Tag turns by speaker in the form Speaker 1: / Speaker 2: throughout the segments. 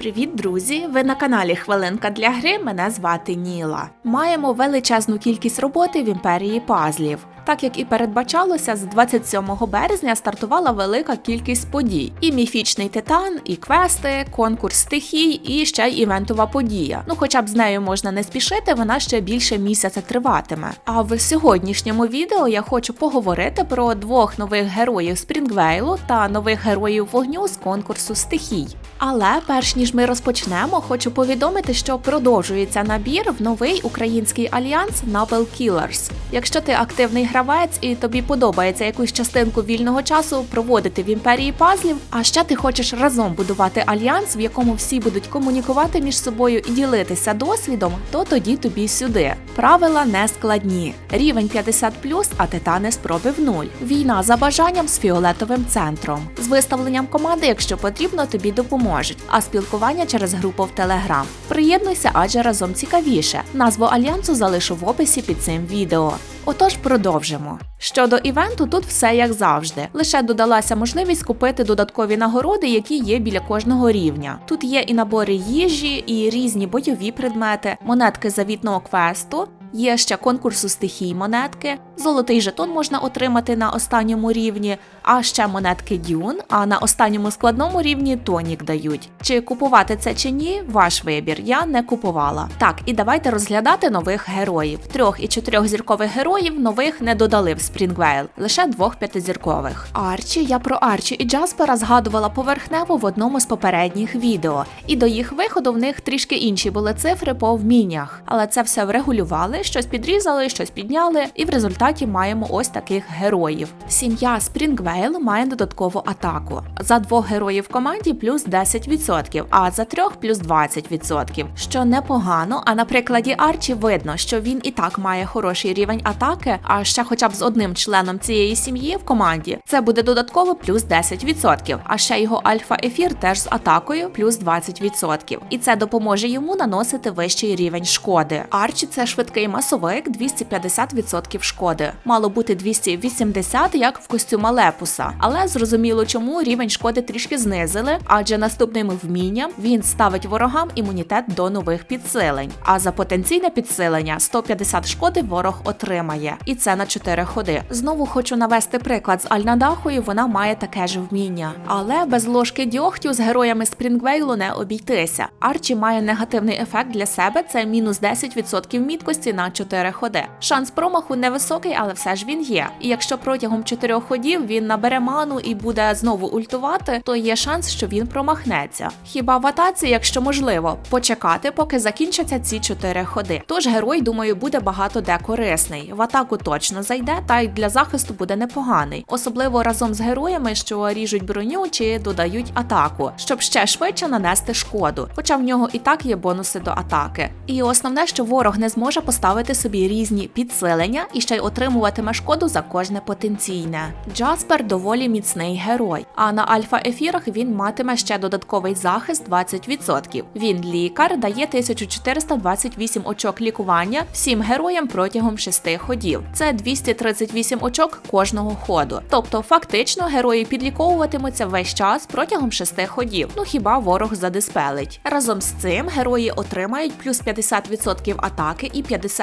Speaker 1: Привіт, друзі! Ви на каналі Хвилинка для гри. Мене звати Ніла. Маємо величезну кількість роботи в імперії пазлів. Так як і передбачалося, з 27 березня стартувала велика кількість подій: і міфічний титан, і квести, конкурс стихій, і ще й івентова подія. Ну, хоча б з нею можна не спішити, вона ще більше місяця триватиме. А в сьогоднішньому відео я хочу поговорити про двох нових героїв Спрінгвейлу та нових героїв вогню з конкурсу стихій. Але перш ніж ми розпочнемо, хочу повідомити, що продовжується набір в новий український альянс Nobel Killers. Якщо ти активний гравець і тобі подобається якусь частинку вільного часу проводити в імперії пазлів, а ще ти хочеш разом будувати альянс, в якому всі будуть комунікувати між собою і ділитися досвідом, то тоді тобі сюди. Правила не складні. Рівень 50+, а титани спроби в нуль. Війна за бажанням з фіолетовим центром. З виставленням команди, якщо потрібно, тобі допоможуть. А спілкування через групу в Телеграм. Приєднуйся, адже разом цікавіше. Назву альянсу залишу в описі під цим відео. Отож, продовжимо. Щодо івенту, тут все як завжди. Лише додалася можливість купити додаткові нагороди, які є біля кожного рівня. Тут є і набори їжі, і різні бойові предмети, монетки завітного квесту. Є ще конкурсу стихій монетки. Золотий жетон можна отримати на останньому рівні, а ще монетки дюн. А на останньому складному рівні тонік дають. Чи купувати це чи ні, ваш вибір. Я не купувала. Так, і давайте розглядати нових героїв. Трьох і чотирьох зіркових героїв нових не додали в Спрінгвейл, лише двох п'ятизіркових. Арчі, я про Арчі і Джаспера згадувала поверхнево в одному з попередніх відео. І до їх виходу в них трішки інші були цифри по вміннях, але це все врегулювали, щось підрізали, щось підняли, і в результаті маємо ось таких героїв. Сім'я Спрінгвейл має додаткову атаку. За двох героїв в команді плюс 10%, а за трьох плюс 20%, що непогано. А на прикладі Арчі видно, що він і так має хороший рівень атаки, а ще хоча б з одним членом цієї сім'ї в команді це буде додатково плюс 10%. А ще його альфа-ефір теж з атакою плюс 20%. І це допоможе йому наносити вищий рівень шкоди. Арчі це швидкий масовик 250% шкоди. Мало бути 280, як в костюма Лепуса. Але зрозуміло, чому рівень шкоди трішки знизили, адже наступним вмінням він ставить ворогам імунітет до нових підсилень. А за потенційне підсилення 150 шкоди ворог отримає. І це на 4 ходи. Знову хочу навести приклад з Альнадахою, вона має таке ж вміння. Але без ложки дьогтю з героями Спрінгвейлу не обійтися. Арчі має негативний ефект для себе це мінус 10% міткості на 4 ходи. Шанс промаху невисокий, але все ж він є. І якщо протягом 4 ходів він набере ману і буде знову ультувати, то є шанс, що він промахнеться. Хіба в атаці, якщо можливо, почекати, поки закінчаться ці 4 ходи. Тож герой, думаю, буде багато де корисний. В атаку точно зайде, та й для захисту буде непоганий, особливо разом з героями, що ріжуть броню чи додають атаку, щоб ще швидше нанести шкоду. Хоча в нього і так є бонуси до атаки. І основне, що ворог не зможе поставити собі різні підсилення і ще й отримуватиме шкоду за кожне потенційне. Джаспер доволі міцний герой, а на альфа-ефірах він матиме ще додатковий захист 20%. Він лікар дає 1428 очок лікування всім героям протягом 6 ходів. Це 238 очок кожного ходу. Тобто, фактично, герої підліковуватимуться весь час протягом 6 ходів. Ну хіба ворог задиспелить. Разом з цим герої отримають плюс 50% атаки і 50%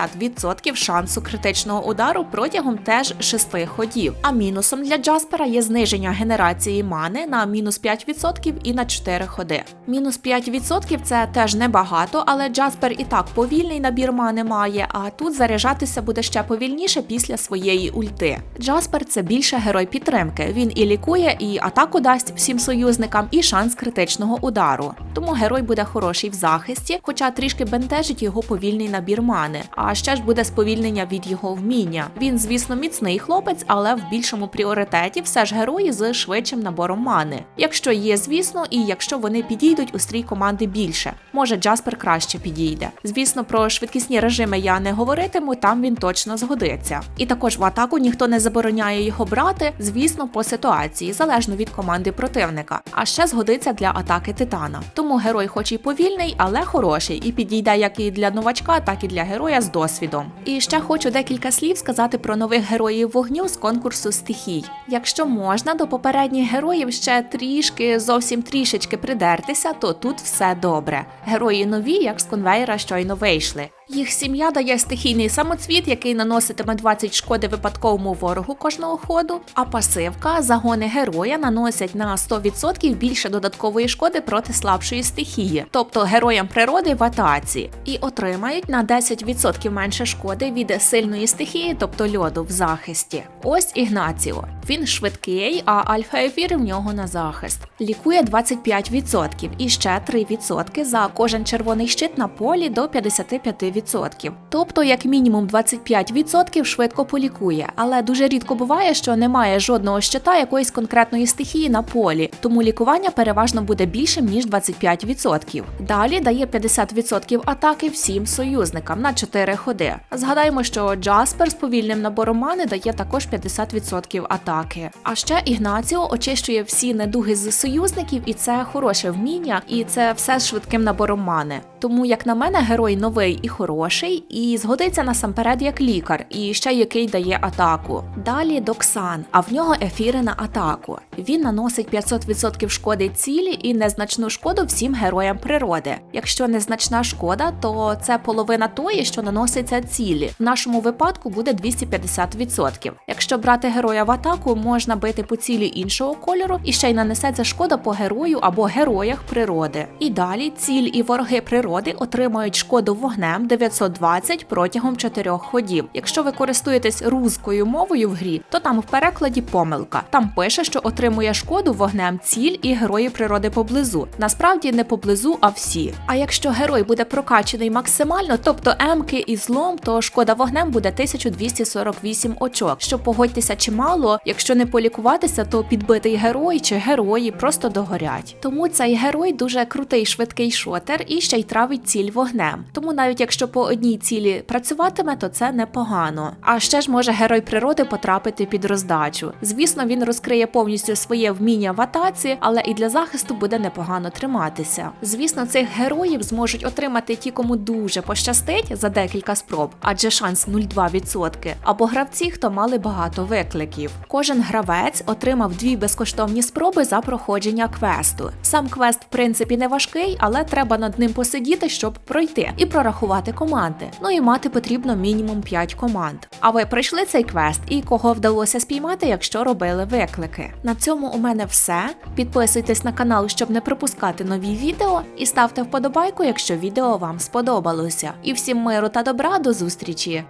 Speaker 1: шансу критичного удару протягом теж 6 ходів. А мінусом для Джаспера є зниження генерації мани на мінус 5% і на 4 ходи. Мінус 5% це теж небагато, але Джаспер і так повільний набір мани має, а тут заряджатися буде ще повільніше після своєї ульти. Джаспер це більше герой підтримки. Він і лікує, і атаку дасть всім союзникам, і шанс критичного удару. Тому герой буде хороший в захисті, хоча трішки бентежить його повільний набір мани. А ще ж буде сповільнення від його вміння. Він, звісно, міцний хлопець, але в більшому пріоритеті все ж герої з швидшим набором мани. Якщо є, звісно, і якщо вони підійдуть у стрій команди більше, може Джаспер краще підійде. Звісно, про швидкісні режими я не говоритиму, там він точно згодиться. І також в атаку ніхто не забороняє його брати, звісно, по ситуації, залежно від команди противника. А ще згодиться для атаки титана. Тому герой, хоч і повільний, але хороший, і підійде як і для новачка, так і для героя з досвідом. І ще хочу декілька слів сказати про нових героїв вогню з конкурсу стихій. Якщо можна до попередніх героїв ще трішки, зовсім трішечки придертися, то тут все добре. Герої нові, як з конвейера, щойно вийшли. Їх сім'я дає стихійний самоцвіт, який наноситиме 20 шкоди випадковому ворогу кожного ходу. А пасивка загони героя наносять на 100% більше додаткової шкоди проти слабшої стихії, тобто героям природи в атаці, і отримають на 10% менше шкоди від сильної стихії, тобто льоду в захисті. Ось Ігнаціо. Він швидкий, а альфа-ефір в нього на захист. Лікує 25% і ще 3% за кожен червоний щит на полі до 55%. Тобто, як мінімум 25% швидко полікує, але дуже рідко буває, що немає жодного щита якоїсь конкретної стихії на полі, тому лікування переважно буде більшим ніж 25%. Далі дає 50% атаки всім союзникам на 4 ходи. Згадаємо, що Джаспер з повільним набором мани дає також 50% атаки. А ще Ігнаціо очищує всі недуги з союзників, і це хороше вміння, і це все з швидким набором мани. Тому, як на мене, герой новий і хороший, і згодиться насамперед як лікар, і ще який дає атаку. Далі Доксан, а в нього ефіри на атаку. Він наносить 500% шкоди цілі і незначну шкоду всім героям природи. Якщо незначна шкода, то це половина тої, що наноситься цілі. В нашому випадку буде 250%. Якщо брати героя в атаку, можна бити по цілі іншого кольору і ще й нанесеться шкода по герою або героях природи. І далі ціль і вороги природи отримають шкоду вогнем 920 протягом 4 ходів. Якщо ви користуєтесь рузькою мовою в грі, то там в перекладі помилка. Там пише, що отримує шкоду вогнем ціль і герої природи поблизу. Насправді не поблизу, а всі. А якщо герой буде прокачаний максимально, тобто емки і злом, то шкода вогнем буде 1248 очок. Що погодьтеся чимало, якщо не полікуватися, то підбитий герой чи герої просто догорять. Тому цей герой дуже крутий швидкий шотер і ще й травить ціль вогнем. Тому навіть якщо по одній цілі працюватиме, то це непогано. А ще ж може герой природи потрапити під роздачу. Звісно, він розкриє повністю своє вміння в атаці, але і для захисту буде непогано триматися. Звісно, цих героїв зможуть отримати ті, кому дуже пощастить за декілька спроб, адже шанс 0,2%, або гравці, хто мали багато викликів. Кожен гравець отримав дві безкоштовні спроби за проходження квесту. Сам квест, в принципі, не важкий, але треба над ним посидіти, щоб пройти, і прорахувати команди. Ну і мати потрібно мінімум 5 команд. А ви пройшли цей квест і кого вдалося спіймати, якщо робили виклики? На цьому у мене все. Підписуйтесь на канал, щоб не пропускати нові відео, і ставте вподобайку, якщо відео вам сподобалося. І всім миру та добра до зустрічі!